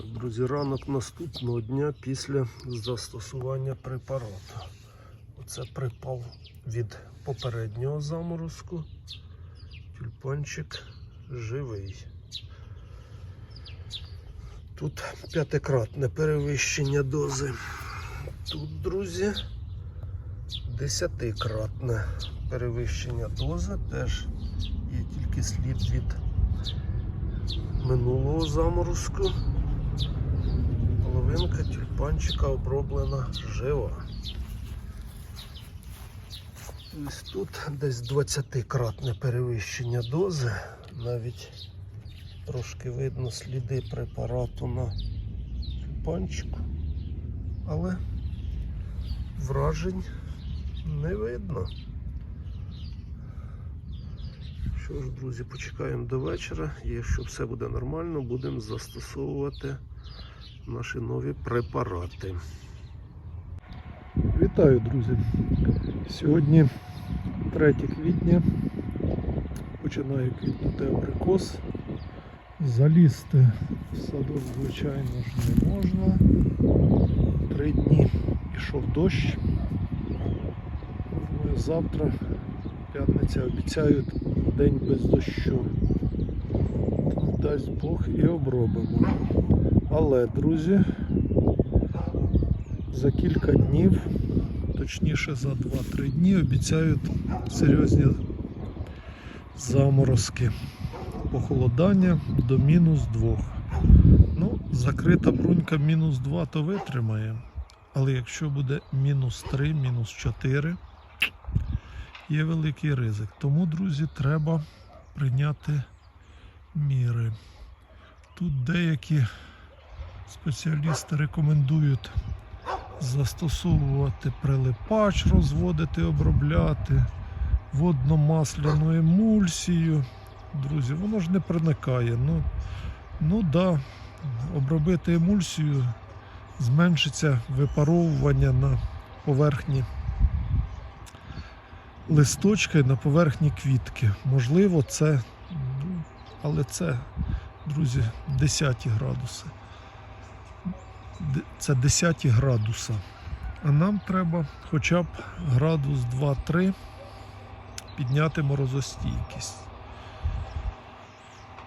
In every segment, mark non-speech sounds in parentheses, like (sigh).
Друзі, ранок наступного дня після застосування препарату. Оце припав від попереднього заморозку. Тюльпанчик живий. Тут п'ятикратне перевищення дози. Тут, друзі, десятикратне перевищення дози. Теж є тільки слід від минулого заморозку. Половинка тюльпанчика оброблена жива. Ось тут десь 20-кратне перевищення дози. Навіть трошки видно сліди препарату на тюльпанчику. Але вражень не видно. Що ж, друзі, почекаємо до вечора. І якщо все буде нормально, будемо застосовувати наші нові препарати. Вітаю, друзі! Сьогодні 3 квітня. Починає квітнути абрикос. Залізти в садок, звичайно ж, не можна. Три дні пішов дощ. Думаю, завтра, п'ятниця, обіцяють день без дощу. Дасть Бог і обробимо. Але, друзі, за кілька днів, точніше за 2-3 дні, обіцяють серйозні заморозки. Похолодання до мінус 2. Ну, закрита брунька мінус 2 то витримає. Але якщо буде мінус 3, мінус 4, є великий ризик. Тому, друзі, треба прийняти міри. Тут деякі спеціалісти рекомендують застосовувати прилипач, розводити, обробляти, водно-масляну емульсію. Друзі, воно ж не проникає. Ну, ну да, обробити емульсію, зменшиться випаровування на поверхні листочка і на поверхні квітки. Можливо, це, але це, друзі, 10 градуси. Це 10 градуса. А нам треба хоча б градус 2-3 підняти морозостійкість.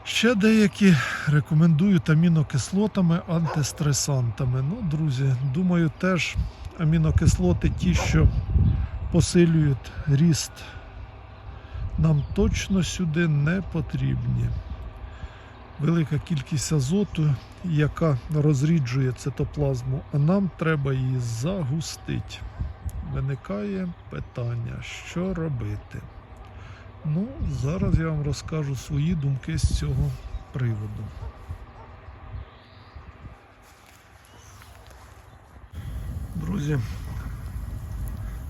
Ще деякі рекомендують амінокислотами, антистресантами. Ну, друзі, думаю, теж амінокислоти ті, що посилюють ріст, нам точно сюди не потрібні. Велика кількість азоту, яка розріджує цитоплазму, а нам треба її загустити. Виникає питання, що робити. Ну, зараз я вам розкажу свої думки з цього приводу. Друзі,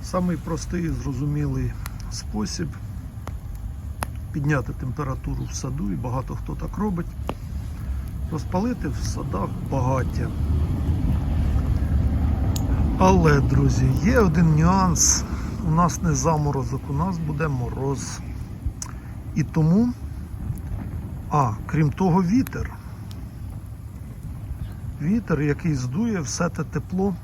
самий простий і зрозумілий спосіб підняти температуру в саду, і багато хто так робить, розпалити в садах багаття. Але, друзі, є один нюанс. У нас не заморозок, у нас буде мороз. І тому, а, крім того, вітер. Вітер, який здує все те тепло.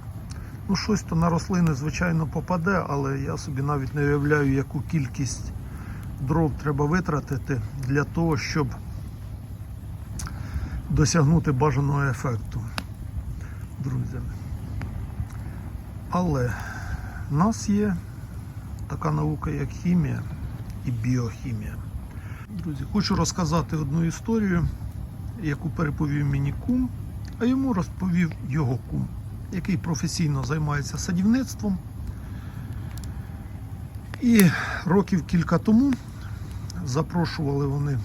Ну, щось то на рослини, звичайно, попаде, але я собі навіть не уявляю, яку кількість дров треба витратити для того, щоб досягнути бажаного ефекту, друзі. Але в нас є така наука, як хімія і біохімія. Друзі, хочу розказати одну історію, яку переповів мені кум, а йому розповів його кум, який професійно займається садівництвом. І років кілька тому запрошували вони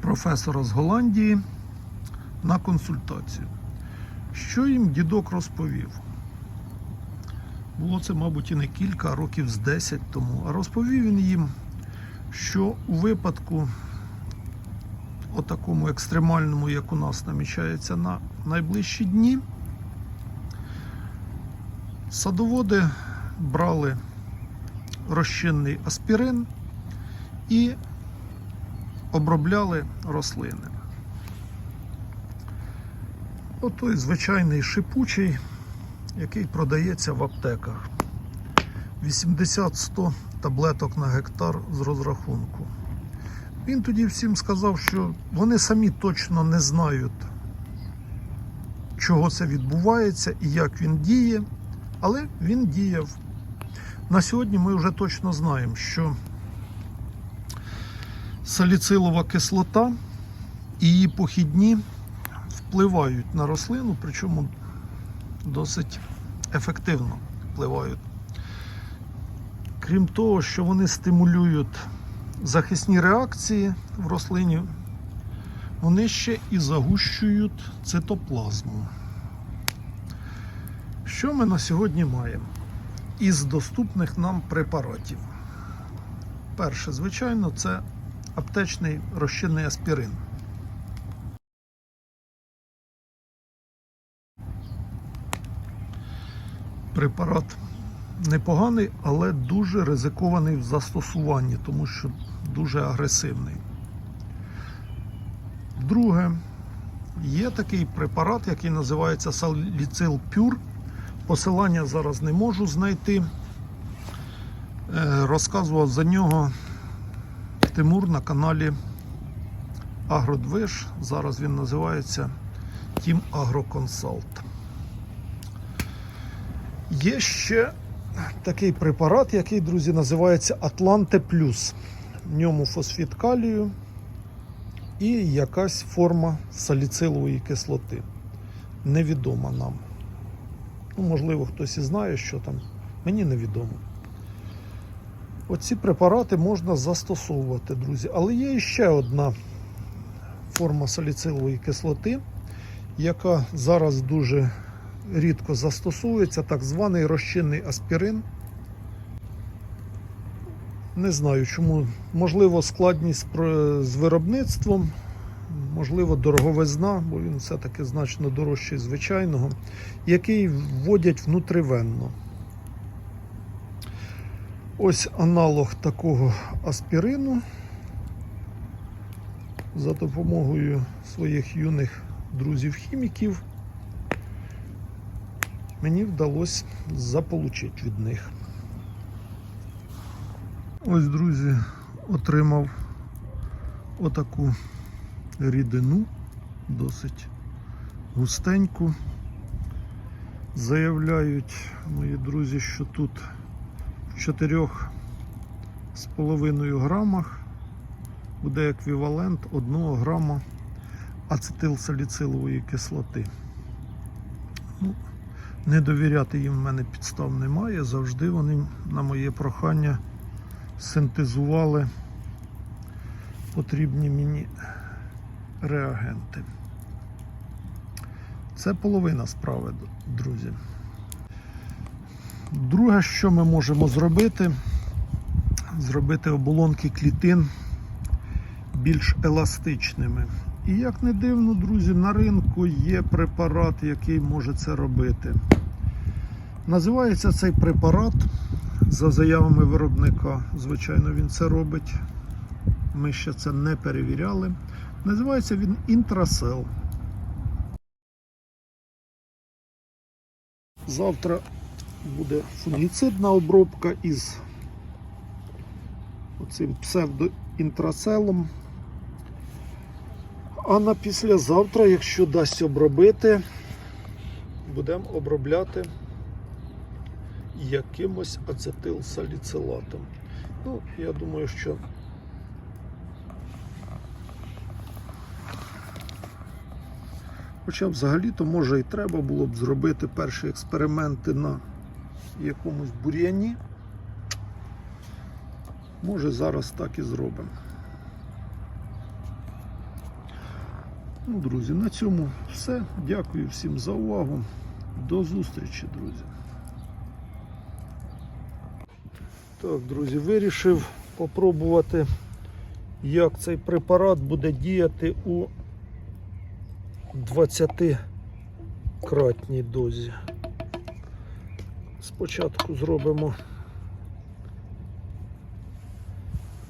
професора з Голландії на консультацію. Що їм дідок розповів? Було це, мабуть, і не кілька, а років з 10 тому. А розповів він їм, що у випадку отакому екстремальному, як у нас намічається на найближчі дні, садоводи брали розчинний аспірин і обробляли рослини. Отой звичайний шипучий, який продається в аптеках. 80-100 таблеток на гектар з розрахунку. Він тоді всім сказав, що вони самі точно не знають, чого це відбувається і як він діє, але він діяв. На сьогодні ми вже точно знаємо, що саліцилова кислота і її похідні впливають на рослину, причому досить ефективно впливають. Крім того, що вони стимулюють захисні реакції в рослині, вони ще і загущують цитоплазму. Що ми на сьогодні маємо із доступних нам препаратів? Перше, звичайно, це аптечний розчинний аспірин. Препарат непоганий, але дуже ризикований в застосуванні, тому що дуже агресивний. Друге, є такий препарат, який називається Salicil Pure. Посилання зараз не можу знайти. Е, Розказував за нього Тимур на каналі Агродвиж. Зараз він називається Team Агроконсалт. Є ще такий препарат, який, друзі, називається Атланте Плюс. В ньому фосфіт калію і якась форма саліцилової кислоти. Невідома нам. Ну, можливо, хтось і знає, що там. Мені невідомо. Оці препарати можна застосовувати, друзі. Але є ще одна форма саліцилової кислоти, яка зараз дуже рідко застосовується, так званий розчинний аспірин. Не знаю чому. Можливо, складність з виробництвом, можливо, дороговизна, бо він все-таки значно дорожчий звичайного, який вводять внутривенно. Ось аналог такого аспірину. За допомогою своїх юних друзів-хіміків мені вдалося заполучити від них. Ось, друзі, отримав отаку рідину, досить густеньку. Заявляють мої друзі, що тут 4,5 грамах буде еквівалент 1 грама ацетилсаліцилової кислоти. Ну, не довіряти їм в мене підстав немає. Завжди вони на моє прохання синтезували потрібні мені реагенти. Це половина справи, друзі. Друге, що ми можемо зробити, зробити оболонки клітин більш еластичними. І як не дивно, друзі, на ринку є препарат, який може це робити. Називається цей препарат за заявами виробника. Звичайно, він це робить. Ми ще це не перевіряли. Називається він інтрасел. Завтра буде фунгіцидна обробка із оцим псевдоінтраселом. А на післязавтра, якщо дасть обробити, будемо обробляти якимось ацетилсаліцилатом. Ну, я думаю, що Хоча взагалі-то може і треба було б зробити перші експерименти на якомусь бур'яні. Може зараз так і зробимо. Ну, друзі, на цьому все. Дякую всім за увагу. До зустрічі, друзі. Так, друзі, вирішив попробувати, як цей препарат буде діяти у 20-кратній дозі. Спочатку зробимо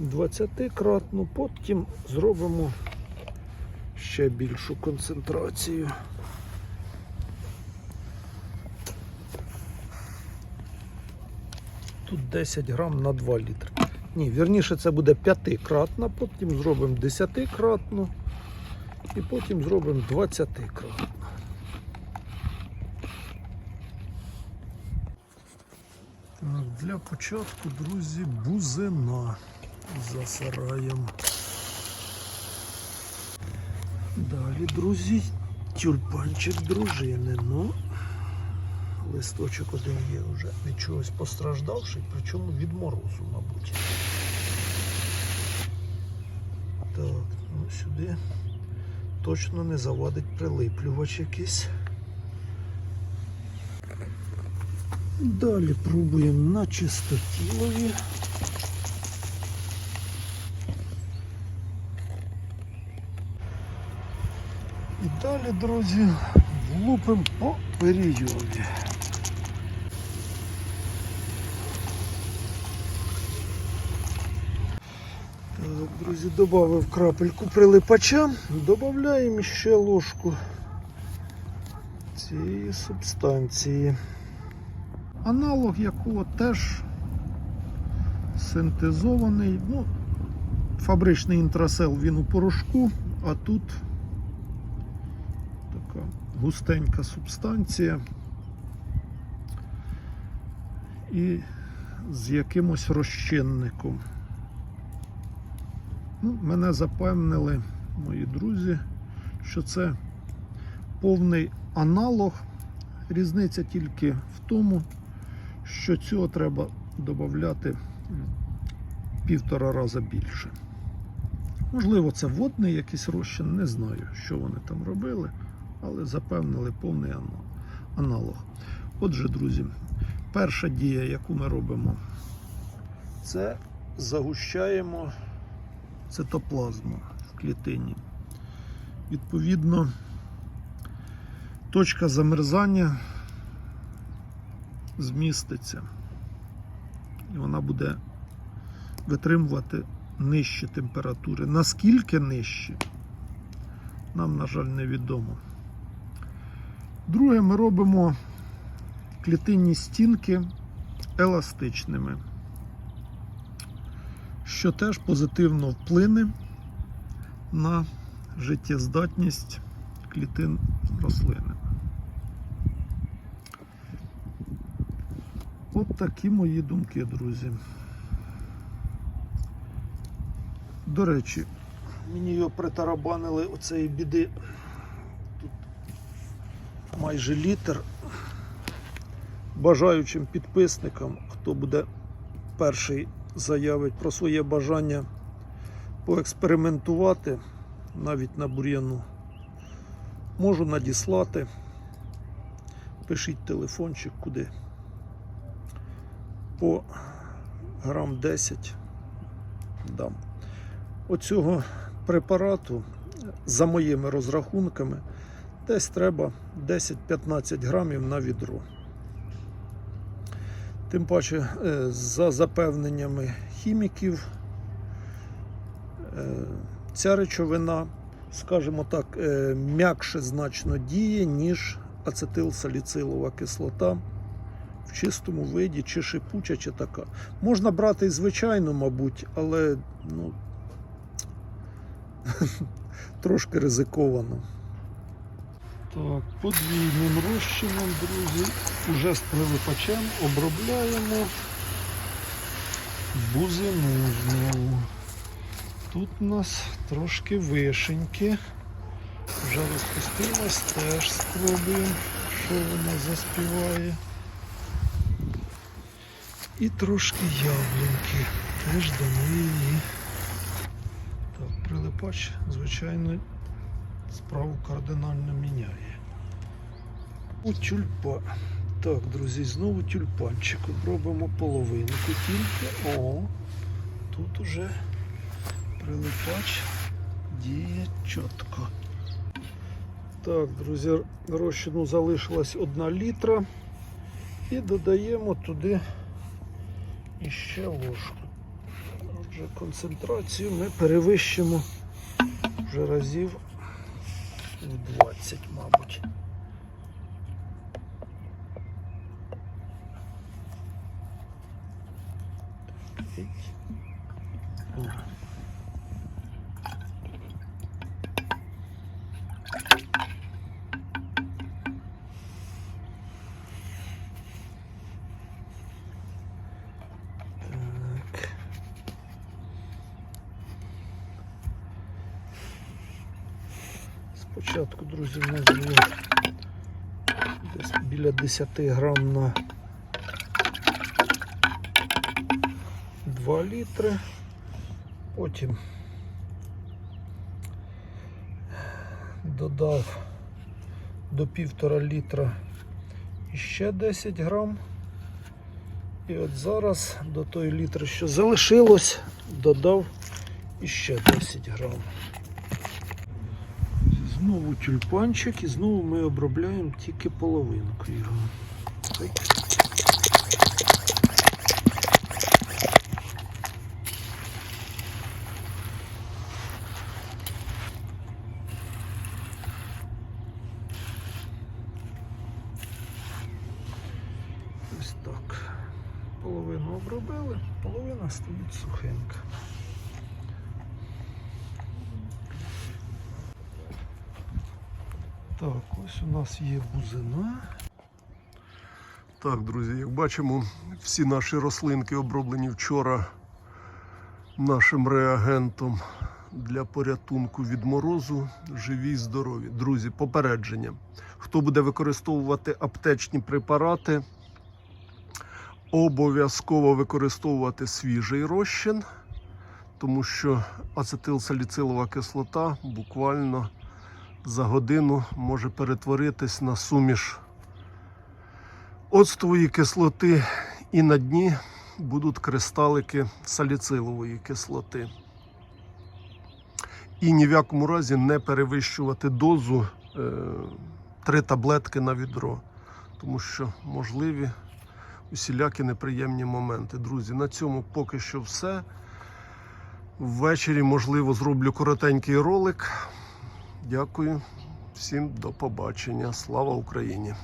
20-кратну, потім зробимо ще більшу концентрацію. Тут 10 грам на 2 літри. Ні, вірніше це буде 5-кратна, потім зробимо 10-кратну і потім зробимо 20-кратну. Початку, друзі, бузина за сараєм. Далі, друзі, тюльпанчик дружини. Ну, листочок один є вже від чогось постраждавший, причому від морозу, мабуть. Так, ну сюди точно не завадить прилиплювач якийсь. Далі пробуємо на чистотілові. І далі, друзі, влупимо по періоді. Друзі, додав крапельку прилипача, додаємо ще ложку цієї субстанції. Аналог якого теж синтезований. Ну, фабричний інтрасел він у порошку, а тут така густенька субстанція і з якимось розчинником. Ну, мене запевнили мої друзі, що це повний аналог. Різниця тільки в тому, що цього треба додати півтора рази більше. Можливо, це водний якийсь розчин, не знаю, що вони там робили, але запевнили повний аналог. Отже, друзі, перша дія, яку ми робимо, це загущаємо цитоплазму в клітині. Відповідно, точка замерзання зміститься. І вона буде витримувати нижчі температури. Наскільки нижчі, нам, на жаль, невідомо. Друге, ми робимо клітинні стінки еластичними, що теж позитивно вплине на життєздатність клітин рослини. От такі мої думки, друзі. До речі, мені його притарабанили оцеї біди. Тут майже літр. Бажаючим підписникам, хто буде перший заявить про своє бажання поекспериментувати навіть на бур'яну, можу надіслати. Пишіть телефончик куди. По грам 10 дам. Оцього препарату, за моїми розрахунками, десь треба 10-15 грамів на відро. Тим паче, е, за запевненнями хіміків, е, ця речовина, скажімо так, е, м'якше значно діє, ніж ацетилсаліцилова кислота в чистому виді, чи шипуча, чи така. Можна брати і звичайну, мабуть, але ну, (laughs) трошки ризиковано. Так, подвійним розчином, друзі, уже з прилипачем обробляємо бузину знову. Тут у нас трошки вишеньки. Вже розпустилась, теж спробуємо, що вона заспіває. І трошки яблуньки. Теж дамо її. Так, прилипач, звичайно, справу кардинально міняє. У тюльпа. Так, друзі, знову тюльпанчик. Робимо половинку тільки. О, тут уже прилипач діє чітко. Так, друзі, розчину залишилась одна літра. І додаємо туди іще ложку. Отже, концентрацію ми перевищимо вже разів в 20, мабуть. стоїть. О. Так. Спочатку, друзі, в нас було десь біля 10 грам на 2 літри. Потім додав до півтора літра ще 10 грам. І от зараз до тої літри, що залишилось, додав іще 10 грам. Знову тюльпанчик і знову ми обробляємо тільки половинку його. Так. Ось так. Половину обробили, половина стоїть сухенька. Так, ось у нас є бузина. Так, друзі, як бачимо, всі наші рослинки оброблені вчора нашим реагентом для порятунку від морозу. Живі й здорові. Друзі, попередження. Хто буде використовувати аптечні препарати, обов'язково використовувати свіжий розчин, тому що ацетилсаліцилова кислота буквально за годину може перетворитись на суміш оцтової кислоти, і на дні будуть кристалики саліцилової кислоти. І ні в якому разі не перевищувати дозу е, три таблетки на відро, тому що можливі усілякі неприємні моменти. Друзі, на цьому поки що все. Ввечері, можливо, зроблю коротенький ролик. Дякую. Всім до побачення. Слава Україні!